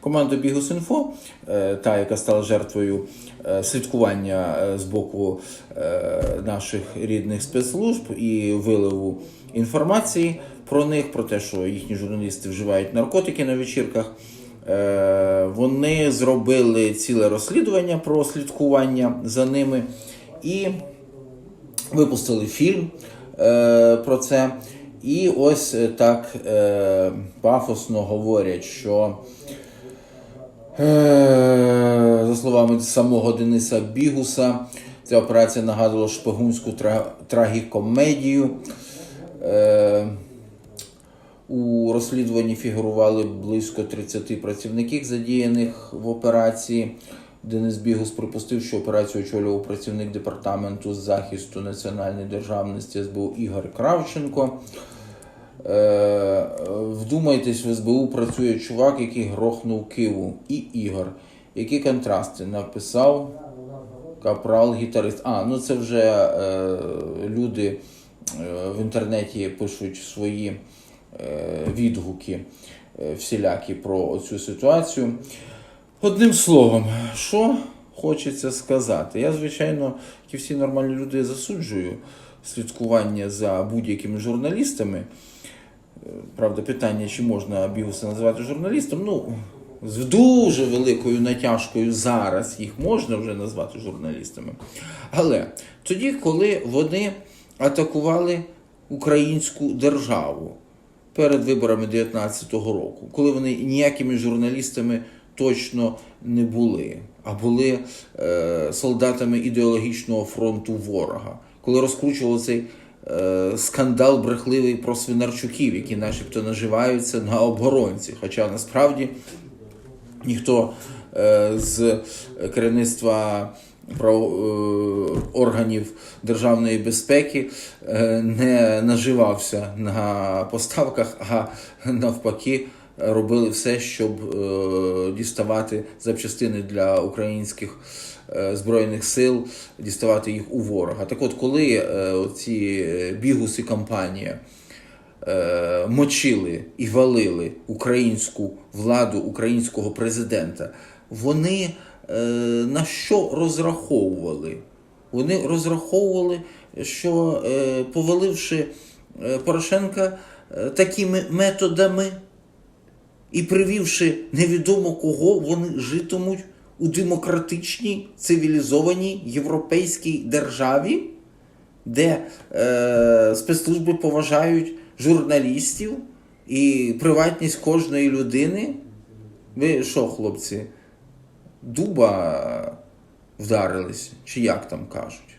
Команда Бігус.Інфо, е, та, яка стала жертвою е, слідкування е, з боку наших рідних спецслужб і виливу інформації про них, про те, що їхні журналісти вживають наркотики на вечірках. Вони зробили ціле розслідування про слідкування за ними і випустили фільм про це. І ось так пафосно говорять, що За словами самого Дениса Бігуса, ця операція нагадувала шпигунську трагікомедію. Е, У розслідуванні фігурували близько 30 працівників, задіяних в операції. Денис Бігус припустив, що операцію очолював працівник департаменту захисту національної державності СБУ Ігор Кравченко. Е, Вдумайтесь, в СБУ працює чувак, який грохнув Киву, і Ігор. Які контрасти написав капрал гітарист. А, ну це вже е, люди е, в інтернеті пишуть свої е, відгуки е, всілякі про цю ситуацію. Одним словом, що хочеться сказати? Я, звичайно, як і всі нормальні люди засуджую слідкування за будь-якими журналістами. Правда, питання, чи можна Бігуса називати журналістом, ну, з дуже великою натяжкою зараз їх можна вже назвати журналістами. Але тоді, коли вони атакували українську державу перед виборами 19-го року, коли вони ніякими журналістами точно не були, а були е, солдатами ідеологічного фронту ворога, коли розкручували цей е, скандал брехливий про свинарчуків, які начебто наживаються на оборонці. Хоча насправді ніхто е, з керівництва про, е, органів державної безпеки не наживався на поставках, а навпаки робили все, щоб е, діставати запчастини для українських е, збройних сил, діставати їх у ворога. Так от, коли е, ці бігуси компанія е, мочили і валили українську владу, українського президента, вони е, на що розраховували? Вони розраховували, що е, поваливши е, Порошенка е, такими методами і привівши невідомо кого, вони житимуть у демократичній, цивілізованій європейській державі, де е, спецслужби поважають журналістів і приватність кожної людини. Ви що, хлопці, дуба вдарились, чи як там кажуть?